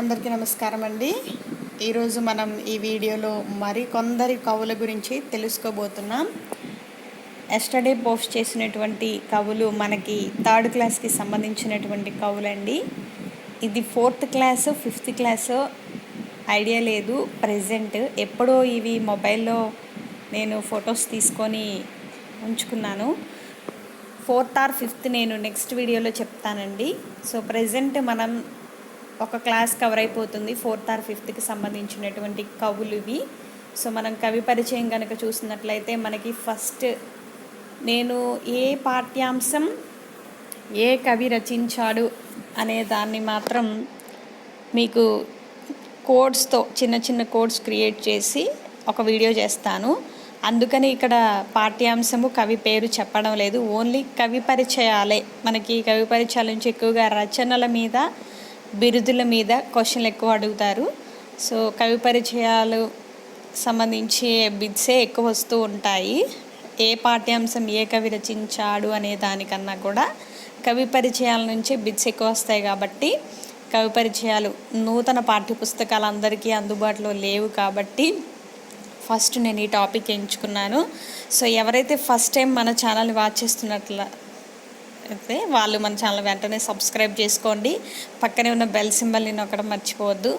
అందరికీ నమస్కారం అండి. ఈరోజు మనం ఈ వీడియోలో మరి కొందరి కవుల గురించి తెలుసుకోబోతున్నాం. ఎస్టర్డే పోస్ట్ చేసినటువంటి కవులు మనకి థర్డ్ క్లాస్కి సంబంధించినటువంటి కవులండి. ఇది fourth class fifth class idea లేదు. ప్రజెంట్ ఎప్పుడో ఇవి మొబైల్లో నేను ఫొటోస్ తీసుకొని ఉంచుకున్నాను. ఫోర్త్ ఆర్ ఫిఫ్త్ నేను నెక్స్ట్ వీడియోలో చెప్తానండి. సో ప్రజెంట్ మనం ఒక క్లాస్ కవర్ అయిపోతుంది. ఫోర్త్ ఆర్ ఫిఫ్త్కి సంబంధించినటువంటి కవులు ఇవి. సో మనం కవి పరిచయం కనుక చూసినట్లయితే మనకి ఫస్ట్ నేను ఏ పాఠ్యాంశం ఏ కవి రచించాడు అనే దాన్ని మాత్రం మీకు కోడ్స్తో చిన్న చిన్న కోడ్స్ క్రియేట్ చేసి ఒక వీడియో చేస్తాను. అందుకని ఇక్కడ పాఠ్యాంశము కవి పేరు చెప్పడం లేదు. ఓన్లీ కవి పరిచయాలే. మనకి కవి పరిచయాల నుంచి ఎక్కువగా రచనల మీద బిరుదుల మీద క్వశ్చన్లు ఎక్కువ అడుగుతారు. సో కవి పరిచయాలు సంబంధించి బిట్సే ఎక్కువ వస్తూ ఉంటాయి. ఏ పాఠ్యాంశం ఏ కవి రచించాడు అనే దానికన్నా కూడా కవి పరిచయాల నుంచే బిట్స్ ఎక్కువ వస్తాయి కాబట్టి కవి పరిచయాలు నూతన పాఠ్యపుస్తకాలు అందరికీ అందుబాటులో లేవు కాబట్టి ఫస్ట్ నేను ఈ టాపిక్ ఎంచుకున్నాను. సో ఎవరైతే ఫస్ట్ టైం మన ఛానల్ వాచ్ చేస్తున్నట్ల అయితే వాళ్ళు మన ఛానల్ వెంటనే సబ్స్క్రైబ్ చేసుకోండి. పక్కనే ఉన్న బెల్ సింబల్ని నొక్కడం మర్చిపోవద్దు.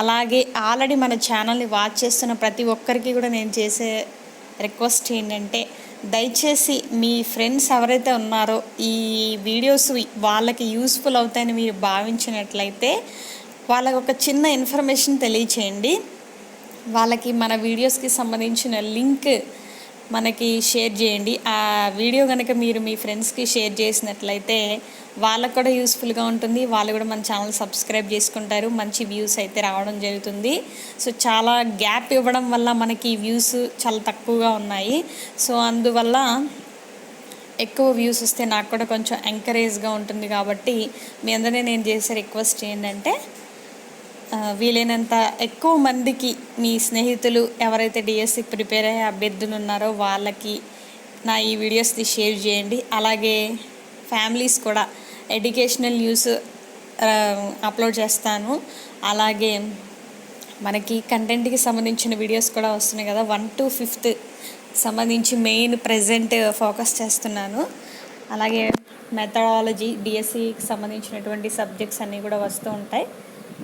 అలాగే ఆల్రెడీ మన ఛానల్ని వాచ్ చేస్తున్న ప్రతి ఒక్కరికి కూడా నేను చేసే రిక్వెస్ట్ ఏంటంటే దయచేసి మీ ఫ్రెండ్స్ ఎవరైతే ఉన్నారో ఈ వీడియోస్ వాళ్ళకి యూస్ఫుల్ అవుతాయని మీరు భావించినట్లయితే వాళ్ళకి ఒక చిన్న ఇన్ఫర్మేషన్ తెలియచేయండి. వాళ్ళకి మన వీడియోస్కి సంబంధించిన లింక్ మనకి షేర్ చేయండి. ఆ వీడియో కనుక మీరు మీ ఫ్రెండ్స్కి షేర్ చేసినట్లయితే వాళ్ళకు కూడా యూస్ఫుల్గా ఉంటుంది. వాళ్ళు కూడా మన ఛానల్ సబ్స్క్రైబ్ చేసుకుంటారు. మంచి వ్యూస్ అయితే రావడం జరుగుతుంది. సో చాలా గ్యాప్ ఇవ్వడం వల్ల మనకి వ్యూస్ చాలా తక్కువగా ఉన్నాయి. సో అందువల్ల ఎక్కువ వ్యూస్ వస్తే నాకు కూడా కొంచెం ఎంకరేజ్గా ఉంటుంది కాబట్టి మీ అందరినీ నేను చేసే రిక్వెస్ట్ ఏంటంటే వీలైనంత ఎక్కువ మందికి మీ స్నేహితులు ఎవరైతే డిఎస్సి ప్రిపేర్ అయ్యే అభ్యర్థులు ఉన్నారో వాళ్ళకి నా ఈ వీడియోస్ని షేర్ చేయండి. అలాగే ఫ్యామిలీస్ కూడా ఎడ్యుకేషనల్ న్యూస్ అప్లోడ్ చేస్తాను. అలాగే మనకి కంటెంట్కి సంబంధించిన వీడియోస్ కూడా వస్తున్నాయి కదా వన్ టు ఫిఫ్త్ సంబంధించి మెయిన్ ప్రజెంట్ ఫోకస్ చేస్తున్నాను. అలాగే మెథడాలజీ డిఎస్సికి సంబంధించినటువంటి సబ్జెక్ట్స్ అన్నీ కూడా వస్తూ ఉంటాయి.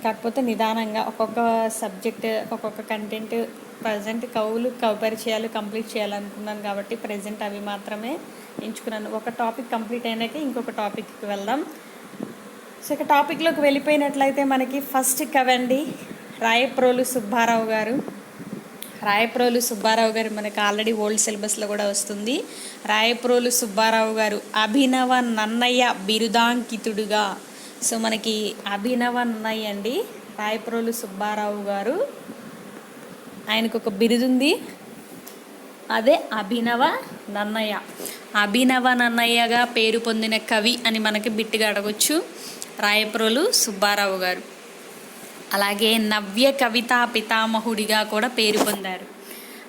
కాకపోతే నిదానంగా ఒక్కొక్క సబ్జెక్ట్ ఒక్కొక్క కంటెంట్ ప్రజెంట్ కవులు కవి పరిచయాలు కంప్లీట్ చేయాలనుకున్నాను కాబట్టి ప్రజెంట్ అవి మాత్రమే ఎంచుకున్నాను. ఒక టాపిక్ కంప్లీట్ అయినాక ఇంకొక టాపిక్కి వెళ్దాం. సో ఇక టాపిక్లోకి వెళ్ళిపోయినట్లయితే మనకి ఫస్ట్ కవండి రాయప్రోలు సుబ్బారావు గారు. రాయప్రోలు సుబ్బారావు గారు మనకి ఆల్రెడీ ఓల్డ్ సిలబస్లో కూడా వస్తుంది. రాయప్రోలు సుబ్బారావు గారు అభినవ నన్నయ్య బిరుదాంకితుడుగా. సో మనకి అభినవ అన్నయ్య అండి రాయప్రోలు సుబ్బారావు గారు. ఆయనకు ఒక బిరుదుంది. అదే అభినవ నన్నయ్య. అభినవ నన్నయ్యగా పేరు పొందిన కవి అని మనకి బిట్టిగా అడగొచ్చు రాయప్రోలు సుబ్బారావు గారు. అలాగే నవ్య కవితా పితామహుడిగా కూడా పేరు పొందారు.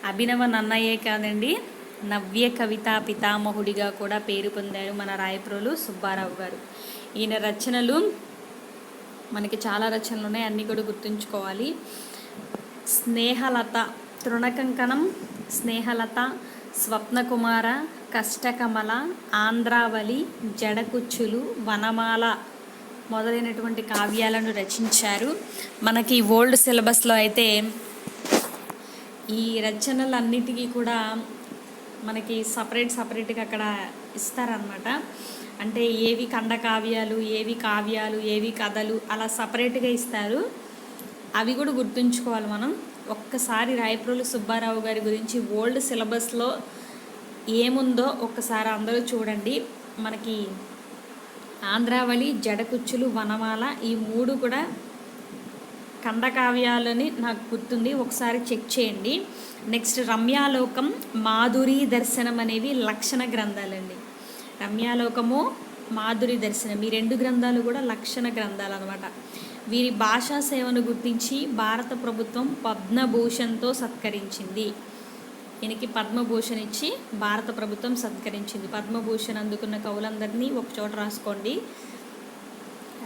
అభినవ నన్నయ్యే కాదండి. నవ్య కవితా పితామహుడిగా కూడా పేరు పొందారు మన రాయప్రోలు సుబ్బారావు గారు. ఈయన రచనలు మనకి చాలా రచనలు ఉన్నాయి అన్నీ కూడా గుర్తుంచుకోవాలి. స్నేహలత తృణకంకణం స్నేహలత స్వప్నకుమార కష్టకమల ఆంధ్రావళి జడకుచ్చులు వనమాల మొదలైనటువంటి కావ్యాలను రచించారు. మనకి ఓల్డ్ సిలబస్లో అయితే ఈ రచనలన్నిటికీ కూడా మనకి సపరేట్ సపరేట్గా అక్కడ ఇస్తారనమాట అంటే ఏవి ఖండకావ్యాలు ఏవి కావ్యాలు ఏవి కథలు అలా సపరేట్గా ఇస్తారు. అవి కూడా గుర్తుంచుకోవాలి మనం. ఒక్కసారి రాయప్రోలు సుబ్బారావు గారి గురించి ఓల్డ్ సిలబస్లో ఏముందో ఒక్కసారి అందరూ చూడండి. మనకి ఆంధ్రావళి జడకుచ్చులు వనమాల ఈ మూడు కూడా ఖండకావ్యాలని నాకు గుర్తుంది. ఒకసారి చెక్ చేయండి. నెక్స్ట్ రమ్యాలోకం మాధురి దర్శనం అనేవి లక్షణ గ్రంథాలండి. రమ్యాలోకము మాధురి దర్శనం ఈ రెండు గ్రంథాలు కూడా లక్షణ గ్రంథాలు అనమాట వీరి భాషా సేవను గుర్తించి భారత ప్రభుత్వం పద్మభూషణ్తో సత్కరించింది. ఈయనకి పద్మభూషణ్ ఇచ్చి భారత ప్రభుత్వం సత్కరించింది. పద్మభూషణ్ అందుకున్న కవులందరినీ ఒక చోట రాసుకోండి.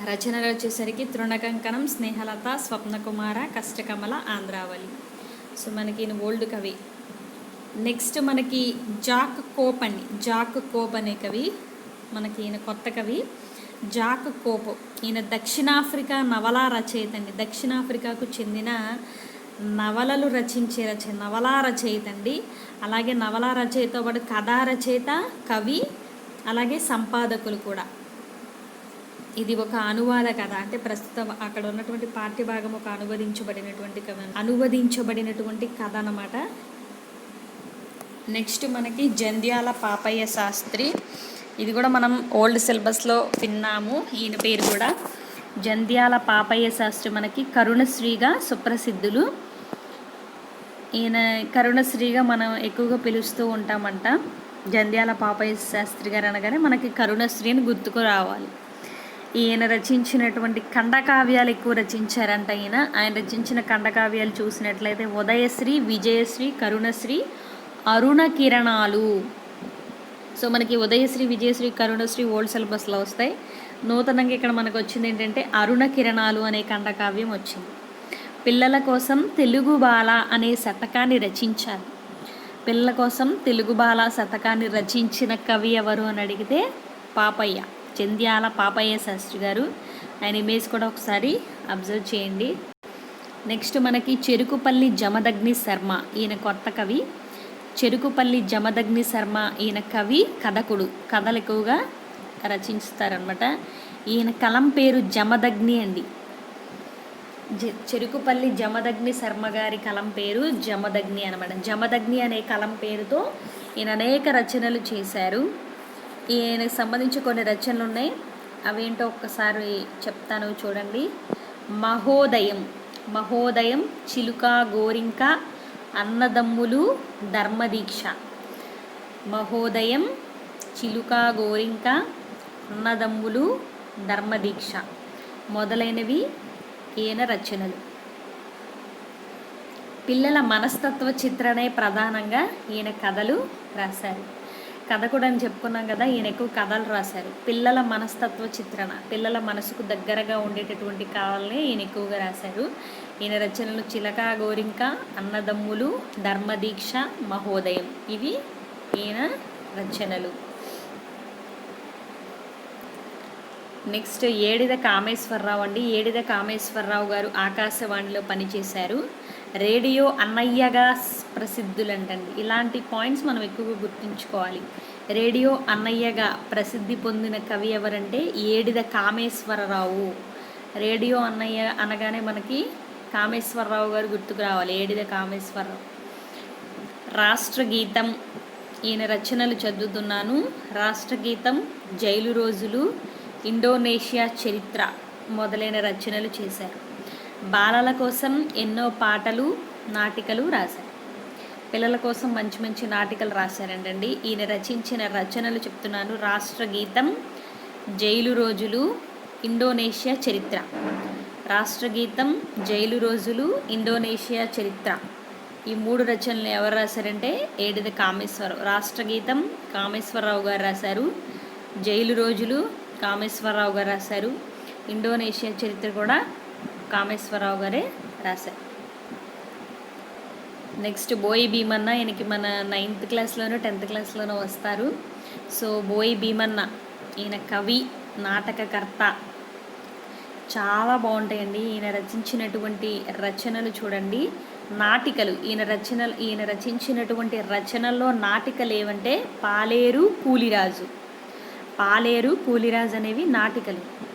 రచనలు వచ్చేసరికి తృణకంకణం స్నేహలత స్వప్నకుమార కష్టకమల ఆంధ్రావళి. సో మనకి ఈయన ఓల్డ్ కవి. నెక్స్ట్ మనకి జాక్ కోప్ అండి జాక్ కోప్ అనే కవి. మనకి ఈయన కొత్త కవి. Jack Cope. ఈయన దక్షిణాఫ్రికా నవలా రచయిత అండి. దక్షిణాఫ్రికాకు చెందిన నవలలు రచించే రచ నవలా రచయిత అండి. అలాగే నవలా రచయితతో పాటు కథా రచయిత కవి అలాగే సంపాదకులు కూడా. ఇది ఒక అనువాద కథ. అంటే ప్రస్తుతం అక్కడ ఉన్నటువంటి పాఠ్య భాగం ఒక అనువదించబడినటువంటి కథ. అనువదించబడినటువంటి కథ అనమాట నెక్స్ట్ మనకి జంధ్యాల పాపయ్య శాస్త్రి. ఇది కూడా మనం ఓల్డ్ సిలబస్లో విన్నాము. ఈయన పేరు కూడా జంధ్యాల పాపయ్య శాస్త్రి. మనకి కరుణశ్రీగా సుప్రసిద్ధులు. ఈయన కరుణశ్రీగా మనం ఎక్కువగా పిలుస్తూ ఉంటామంట. జంధ్యాల పాపయ్య శాస్త్రి గారు అనగానే మనకి కరుణశ్రీని గుర్తుకు రావాలి. ఈయన రచించినటువంటి ఖండకావ్యాలు ఎక్కువ రచించారంట ఈయన. ఆయన రచించిన ఖండకావ్యాలు చూసినట్లయితే ఉదయశ్రీ విజయశ్రీ కరుణశ్రీ అరుణ కిరణాలు. సో మనకి ఉదయశ్రీ విజయశ్రీ కరుణశ్రీ ఓల్డ్ సిలబస్లో వస్తాయి. నూతనంగా ఇక్కడ మనకు వచ్చింది ఏంటంటే అరుణ కిరణాలు అనే ఖండకావ్యం వచ్చింది. పిల్లల కోసం తెలుగు బాల అనే శతకాన్ని రచించారు. పిల్లల కోసం తెలుగు బాల శతకాన్ని రచించిన కవి ఎవరు అని అడిగితే పాపయ్య. చంద్యాల పాపయ్య శాస్త్రి గారు. ఆయన ఇమేజ్ కూడా ఒకసారి అబ్జర్వ్ చేయండి. నెక్స్ట్ మనకి చెరుకుపల్లి జమదగ్ని శర్మ ఈయన కొత్త కవి. చెరుకుపల్లి జమదగ్ని శర్మ ఈయన కవి కథకుడు. కథలు ఎక్కువగా రచించుతారనమాట ఈయన కలం పేరు జమదగ్ని అండి. చెరుకుపల్లి జమదగ్ని శర్మ గారి కలం పేరు జమదగ్ని అనమాట జమదగ్ని అనే కలం పేరుతో ఈయన అనేక రచనలు చేశారు. ఈయనకు సంబంధించి కొన్ని రచనలు ఉన్నాయి. అవేంటో ఒక్కసారి చెప్తాను చూడండి. మహోదయం మహోదయం చిలుక గోరింక అన్నదమ్ములు ధర్మదీక్ష. మహోదయం చిలుక గోరింక అన్నదమ్ములు ధర్మదీక్ష మొదలైనవి ఈయన రచనలు. పిల్లల మనస్తత్వ చిత్రణే ప్రధానంగా ఈయన కథలు రాశారు. కథ కూడా అని చెప్పుకున్నాం కదా ఈయన ఎక్కువ కథలు రాశారు. పిల్లల మనస్తత్వ చిత్రణ పిల్లల మనసుకు దగ్గరగా ఉండేటటువంటి కథల్ని ఈయన ఎక్కువగా రాశారు. ఈయన రచనలు చిలక గోరింక అన్నదమ్ములు ధర్మదీక్ష మహోదయం. ఇవి ఈయన రచనలు. నెక్స్ట్ ఏడిద కామేశ్వరరావు అండి. ఏడిద కామేశ్వరరావు గారు ఆకాశవాణిలో పనిచేశారు. రేడియో అన్నయ్యగా ప్రసిద్ధులంటండి. ఇలాంటి పాయింట్స్ మనం ఎక్కువగా గుర్తుంచుకోవాలి. రేడియో అన్నయ్యగా ప్రసిద్ధి పొందిన కవి ఎవరంటే ఏడిద కామేశ్వరరావు. రేడియో అన్నయ్య అనగానే మనకి కామేశ్వరరావు గారు గుర్తుకు రావాలి. ఏడిద కామేశ్వరరావు రాష్ట్రగీతం ఈయన రచనలు చదువుతున్నాను. రాష్ట్రగీతం జైలు రోజులు ఇండోనేషియా చరిత్ర మొదలైన రచనలు చేశారు. బాలల కోసం ఎన్నో పాటలు నాటికలు రాశారు. పిల్లల కోసం మంచి మంచి నాటికలు రాశారంటండి. ఈయన రచించిన రచనలు చెప్తున్నాను. రాష్ట్రగీతం జైలు రోజులు ఇండోనేషియా చరిత్ర. రాష్ట్రగీతం జైలు రోజులు ఇండోనేషియా చరిత్ర. ఈ మూడు రచనలు ఎవరు రాశారంటే ఏడిద కామేశ్వరరావు. రాష్ట్రగీతం కామేశ్వరరావు గారు రాశారు. జైలు రోజులు కామేశ్వరరావు గారు రాశారు. ఇండోనేషియా చరిత్ర కూడా కామేశ్వరరావు గారే రాశారు. నెక్స్ట్ బోయి భీమన్న ఈయనకి మన నైన్త్ క్లాస్లోనూ టెన్త్ క్లాస్లోనూ వస్తారు. సో బోయి భీమన్న ఈయన కవి నాటకకర్త. చాలా బాగుంటాయండి. ఈయన రచించినటువంటి రచనలు చూడండి. నాటికలు ఈయన రచనలు ఈయన రచించినటువంటి రచనల్లో నాటికలు ఏవంటే పాలేరు కూలిరాజు పాలేరు కూలిరాజు అనేవి నాటికలు.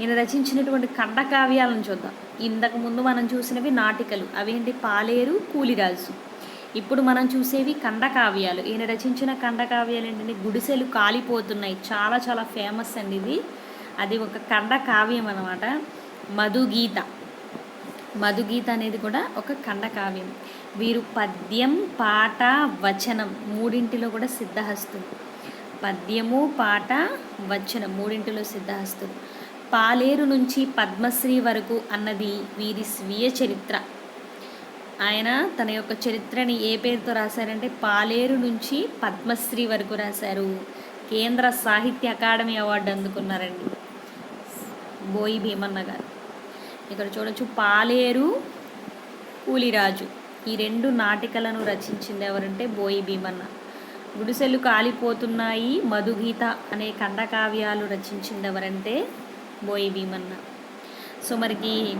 ఈయన రచించినటువంటి ఖండకావ్యాలను చూద్దాం. ఇంతకు ముందు మనం చూసినవి నాటికలు. అవేంటి? పాలేరు కూలిరాజు. ఇప్పుడు మనం చూసేవి ఖండకావ్యాలు. ఈయన రచించిన ఖండకావ్యాలు ఏంటంటే గుడిసెలు కాలిపోతున్నాయి. చాలా చాలా ఫేమస్ అండి ఇది. అది ఒక ఖండకావ్యం అనమాట మధుగీత. మధుగీత అనేది కూడా ఒక ఖండకావ్యం. వీరు పద్యం పాట వచనం మూడింటిలో కూడా సిద్ధహస్తులు. పద్యము పాట వచనం మూడింటిలో సిద్ధహస్తులు. పాలేరు నుంచి పద్మశ్రీ వరకు అన్నది వీరి స్వీయ చరిత్ర. ఆయన తన యొక్క చరిత్రని ఏ పేరుతో రాశారంటే పాలేరు నుంచి పద్మశ్రీ వరకు రాశారు. కేంద్ర సాహిత్య అకాడమీ అవార్డు అందుకున్నారండి. బోయి భీమన్న గారు. ఇక్కడ చూడొచ్చు పాలేరు కూలిరాజు ఈ రెండు నాటికలను రచించింది ఎవరంటే బోయి భీమన్న. గుడిసెలు కాలిపోతున్నాయి మధుగీత అనే ఖండకావ్యాలు రచించింది ఎవరంటే బోయి భీమన్న సో మరికి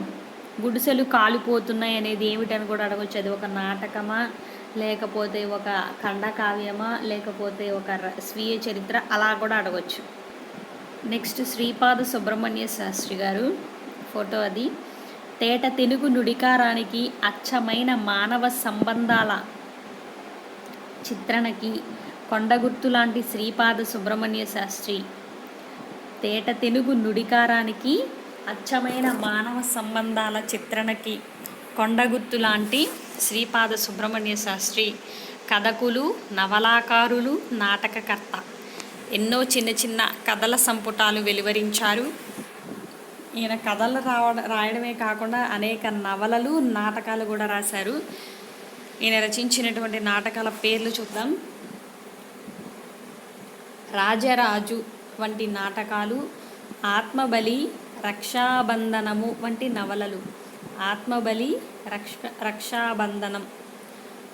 గుడిసెలు కాలిపోతున్నాయి అనేది ఏమిటని కూడా అడగచ్చు. అది ఒక నాటకమా లేకపోతే ఒక ఖండకావ్యమా లేకపోతే ఒక ర- స్వీయ చరిత్ర అలా కూడా అడగచ్చు. నెక్స్ట్ శ్రీపాద సుబ్రహ్మణ్య శాస్త్రి గారు ఫోటో అది. తేట తెలుగు నుడికారానికి అచ్చమైన మానవ సంబంధాల చిత్రణకి కొండగుర్తు లాంటి శ్రీపాద సుబ్రహ్మణ్య శాస్త్రి తేట తెలుగు నుడికారానికి అచ్చమైన మానవ సంబంధాల చిత్రణకి కొండగుత్తు లాంటి శ్రీపాద సుబ్రహ్మణ్య శాస్త్రి కథకులు నవలాకారులు నాటకకర్త. ఎన్నో చిన్న చిన్న కథల సంపుటాలు వెలువరించారు. ఈయన కథలు రావడం రాయడమే కాకుండా అనేక నవలలు నాటకాలు కూడా రాశారు. ఈయన రచించినటువంటి నాటకాల పేర్లు చూద్దాం. రాజరాజు వంటి నాటకాలు ఆత్మబలి రక్షాబంధనము వంటి నవలలు. ఆత్మబలి రక్ష రక్షాబంధనం.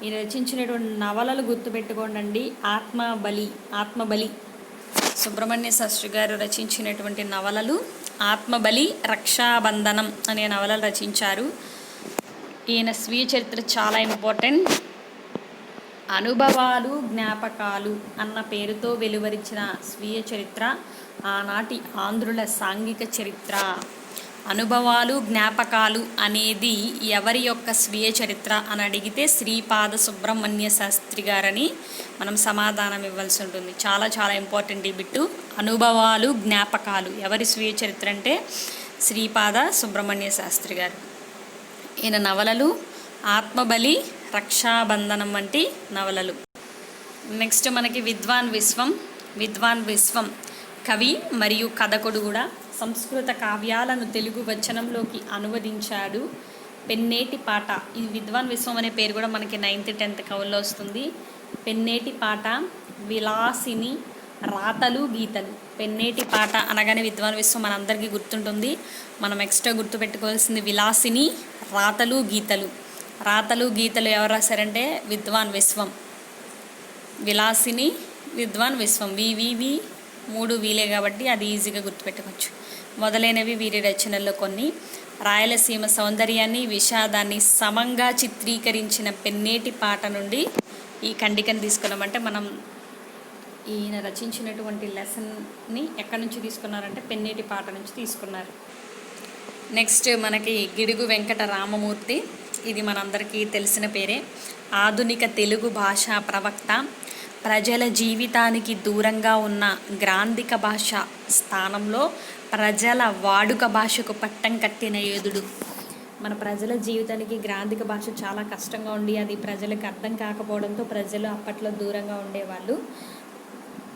ఈయన రచించినటువంటి నవలలు గుర్తుపెట్టుకోండి ఆత్మబలి ఆత్మబలి. సుబ్రహ్మణ్య శాస్త్రి గారు రచించినటువంటి నవలలు ఆత్మబలి రక్షాబంధనం అనే నవలలు రచించారు. ఈయన స్వీయ చరిత్ర చాలా ఇంపార్టెంట్. అనుభవాలు జ్ఞాపకాలు అన్న పేరుతో వెలువరించిన స్వీయ చరిత్ర ఆనాటి ఆంధ్రుల సాంఘిక చరిత్ర. అనుభవాలు జ్ఞాపకాలు అనేది ఎవరి యొక్క స్వీయ చరిత్ర అని అడిగితే శ్రీపాద సుబ్రహ్మణ్య శాస్త్రి గారని మనం సమాధానం ఇవ్వాల్సి ఉంటుంది. చాలా చాలా ఇంపార్టెంట్ ఈ బిట్టు. అనుభవాలు జ్ఞాపకాలు ఎవరి స్వీయ చరిత్ర అంటే శ్రీపాద సుబ్రహ్మణ్య శాస్త్రి గారు. ఈయన నవలలు ఆత్మబలి రక్షాబంధనం వంటి నవలలు. నెక్స్ట్ మనకి విద్వాన్ విశ్వం విద్వాన్ విశ్వం. కవి మరియు కథకుడు కూడా సంస్కృత కావ్యాలను తెలుగు వచనంలోకి అనువదించాడు. పెన్నేటి పాట ఈ విద్వాన్ విశ్వం అనే పేరు కూడా మనకి నైన్త్ టెన్త్ కవుల్లో వస్తుంది. పెన్నేటి పాట విలాసిని రాతలు గీతలు. పెన్నేటి పాట అనగానే విద్వాన్ విశ్వం మనందరికీ గుర్తుంటుంది. మనం ఎక్స్ట్రా గుర్తుపెట్టుకోవాల్సింది విలాసిని రాతలు గీతలు. రాతలు గీతలు ఎవరు రాశారంటే విద్వాన్ విశ్వం. విలాసిని విద్వాన్ విశ్వం. వివివి మూడు వీలే కాబట్టి అది ఈజీగా గుర్తుపెట్టుకోవచ్చు. మొదలైనవి వీరి రచనల్లో కొన్ని. రాయలసీమ సౌందర్యాన్ని విషాదాన్ని సమంగా చిత్రీకరించిన పెన్నేటి పాట నుండి ఈ ఖండికను తీసుకున్నామంటే మనం ఈయన రచించినటువంటి లెసన్ని ఎక్కడి నుంచి తీసుకున్నారంటే పెన్నేటి పాట నుంచి తీసుకున్నారు. నెక్స్ట్ మనకి గిడుగు వెంకట రామమూర్తి. ఇది మనందరికీ తెలిసిన పేరే. ఆధునిక తెలుగు భాషా ప్రవక్త ప్రజల జీవితానికి దూరంగా ఉన్న గ్రాంధిక భాష స్థానంలో ప్రజల వాడుక భాషకు పట్టం కట్టిన యోధుడు. మన ప్రజల జీవితానికి గ్రాంధిక భాష చాలా కష్టంగా ఉండి అది ప్రజలకు అర్థం కాకపోవడంతో ప్రజలు అప్పట్లో దూరంగా ఉండేవాళ్ళు.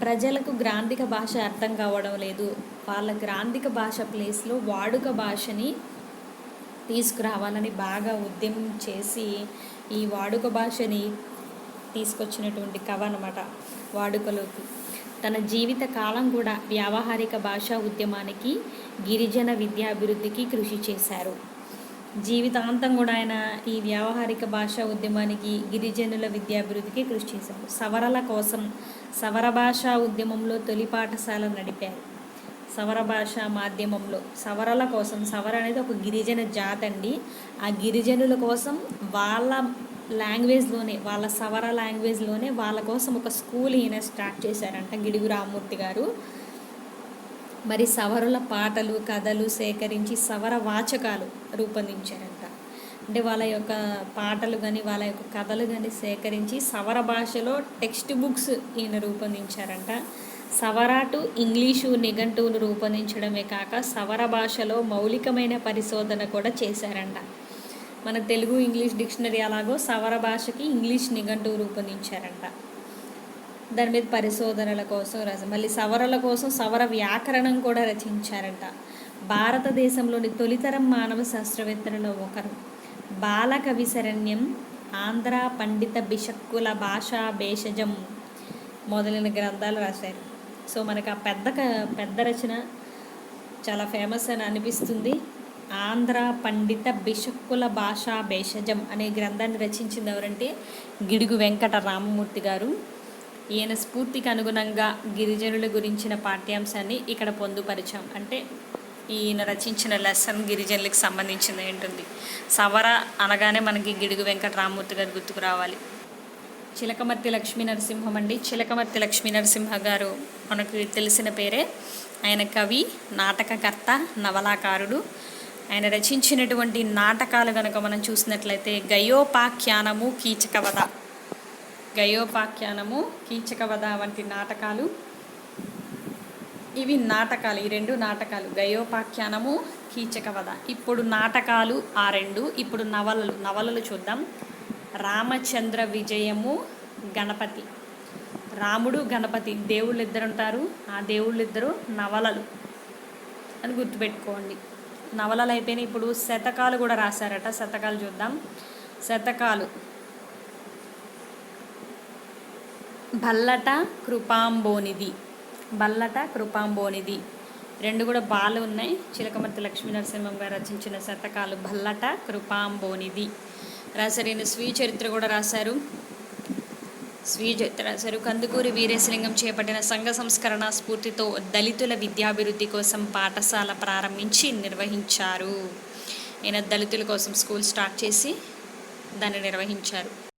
ప్రజలకు గ్రాంధిక భాష అర్థం కావడం లేదు. వాళ్ళ గ్రాంధిక భాష ప్లేస్లో వాడుక భాషని తీసుకురావాలని బాగా ఉద్యమం చేసి ఈ వాడుక భాషని తీసుకొచ్చినటువంటి కవ అనమాట వాడుకలోకి. తన జీవిత కాలం కూడా వ్యావహారిక భాషా ఉద్యమానికి గిరిజన విద్యాభివృద్ధికి కృషి చేశారు. జీవితాంతం కూడా ఆయన ఈ వ్యావహారిక భాషా ఉద్యమానికి గిరిజనుల విద్యాభివృద్ధికి కృషి చేశారు. సవరల కోసం సవర భాషా ఉద్యమంలో తొలి పాఠశాల నడిపారు. సవర భాష మాధ్యమంలో సవరల కోసం సవర అనేది ఒక గిరిజన జాతి అండి ఆ గిరిజనుల కోసం వాళ్ళ లాంగ్వేజ్లోనే వాళ్ళ సవర లాంగ్వేజ్లోనే వాళ్ళ కోసం ఒక స్కూల్ ఈయన స్టార్ట్ చేశారంట గిడుగు రామ్మూర్తి గారు. మరి సవరుల పాటలు కథలు సేకరించి సవర వాచకాలు రూపొందించారంట. అంటే వాళ్ళ యొక్క పాటలు కానీ వాళ్ళ యొక్క కథలు కానీ సేకరించి సవర భాషలో టెక్స్ట్ బుక్స్ ఈయన రూపొందించారంట. సవర టు ఇంగ్లీషు నిఘంటువును రూపొందించడమే కాక సవర భాషలో మౌలికమైన పరిశోధన కూడా చేశారంట. మన తెలుగు ఇంగ్లీష్ డిక్షనరీ అలాగో సవర భాషకి ఇంగ్లీష్ నిఘంటువు రూపొందించారంట. దాని మీద పరిశోధనల కోసం రచ మళ్ళీ సవరల కోసం సవర వ్యాకరణం కూడా రచించారంట. భారతదేశంలోని తొలితరం మానవ శాస్త్రవేత్తలలో ఒకరు. బాలకవి శరణ్యం ఆంధ్ర పండిత బిషక్కుల భాషా భేషజం మొదలైన గ్రంథాలు రాశారు. సో మనకు ఆ పెద్ద క- పెద్ద రచన చాలా ఫేమస్ అని అనిపిస్తుంది. ఆంధ్ర పండిత బిషక్కుల భాషా భేషజం అనే గ్రంథాన్ని రచించింది ఎవరంటే గిడుగు వెంకట రామమూర్తి గారు. ఈయన స్ఫూర్తికి అనుగుణంగా గిరిజనుల గురించిన పాఠ్యాంశాన్ని ఇక్కడ పొందుపరిచాం. అంటే ఈయన రచించిన లెసన్ గిరిజనులకు సంబంధించింది ఏంటుంది సవర అనగానే మనకి గిడుగు వెంకట రామమూర్తి గారు గుర్తుకు రావాలి. చిలకమర్తి లక్ష్మీ నరసింహం అండి. చిలకమర్తి లక్ష్మీ నరసింహ గారు మనకు తెలిసిన పేరే. ఆయన కవి నాటకకర్త నవలాకారుడు. ఆయన రచించినటువంటి నాటకాలు కనుక మనం చూసినట్లయితే గయోపాఖ్యానము కీచకవధ గయోపాఖ్యానము కీచకవధ వంటి నాటకాలు. ఇవి నాటకాలు ఈ రెండు నాటకాలు గయోపాఖ్యానము కీచకవధ ఇప్పుడు నాటకాలు ఆ రెండు ఇప్పుడు నవలలు నవలలు చూద్దాం. రామచంద్ర విజయము గణపతి. రాముడు గణపతి దేవుళ్ళు ఇద్దరు ఉంటారు ఆ దేవుళ్ళు ఇద్దరు నవలలు. అని గుర్తుపెట్టుకోండి. నవలలు అయిపోయినాయి ఇప్పుడు శతకాలు కూడా రాశారట. శతకాలు చూద్దాం. శతకాలు. బల్లట కృపాంబోనిది బల్లట కృపాంబోనిది రెండు కూడా బాలు ఉన్నాయి. చిలకమర్తి లక్ష్మీ నరసింహం గారు రచించిన శతకాలు బల్లట కృపాంబోనిది రాశారు ఈయన స్వీయ చరిత్ర కూడా రాశారు. స్వీయ చరిత్ర రాశారు. కందుకూరి వీరేశలింగం చేపట్టిన సంఘ సంస్కరణ స్ఫూర్తితో దళితుల విద్యాభివృద్ధి కోసం పాఠశాల ప్రారంభించి నిర్వహించారు. ఈయన దళితుల కోసం స్కూల్ స్టార్ట్ చేసి దాన్ని నిర్వహించారు.